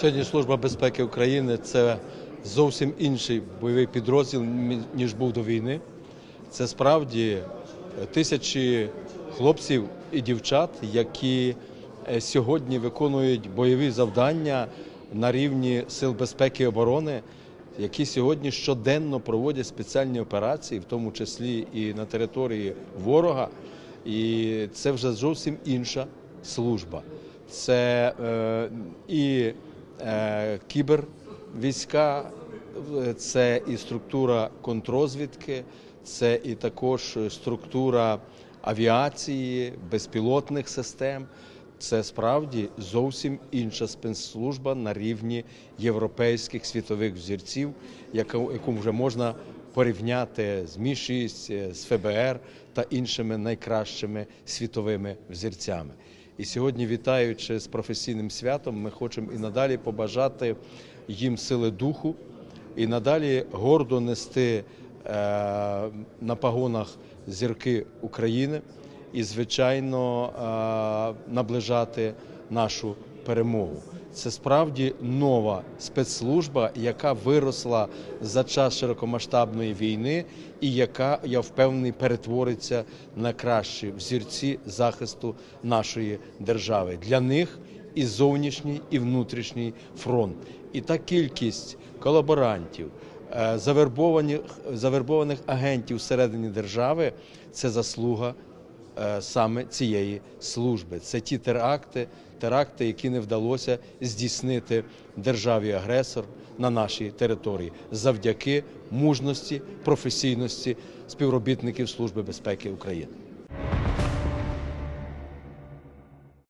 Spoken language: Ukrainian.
Сьогодні Служба безпеки України це зовсім інший бойовий підрозділ, ніж був до війни. Це справді тисячі хлопців і дівчат, які е, сьогодні виконують бойові завдання на рівні сил безпеки і оборони, які сьогодні щоденно проводять спеціальні операції, в тому числі і на території ворога. І це вже зовсім інша служба. Це е, і е, кібервійська, е, це і структура контрозвідки, це і також структура авіації, безпілотних систем. Це справді зовсім інша спецслужба на рівні європейських світових взірців, яку вже можна порівняти з Мі 6 з ФБР та іншими найкращими світовими взірцями. І сьогодні, вітаючи з професійним святом, ми хочемо і надалі побажати їм сили духу, і надалі гордо нести е, на пагонах зірки України і, звичайно, е, наближати нашу перемогу. Це справді нова спецслужба, яка виросла за час широкомасштабної війни, і яка я впевнений перетвориться на кращі взірці захисту нашої держави. Для них і зовнішній, і внутрішній фронт. І та кількість колаборантів, е, завербованих, завербованих агентів всередині держави це заслуга саме цієї служби. Це ті теракти, теракти, які не вдалося здійснити державі-агресор на нашій території завдяки мужності, професійності співробітників Служби безпеки України.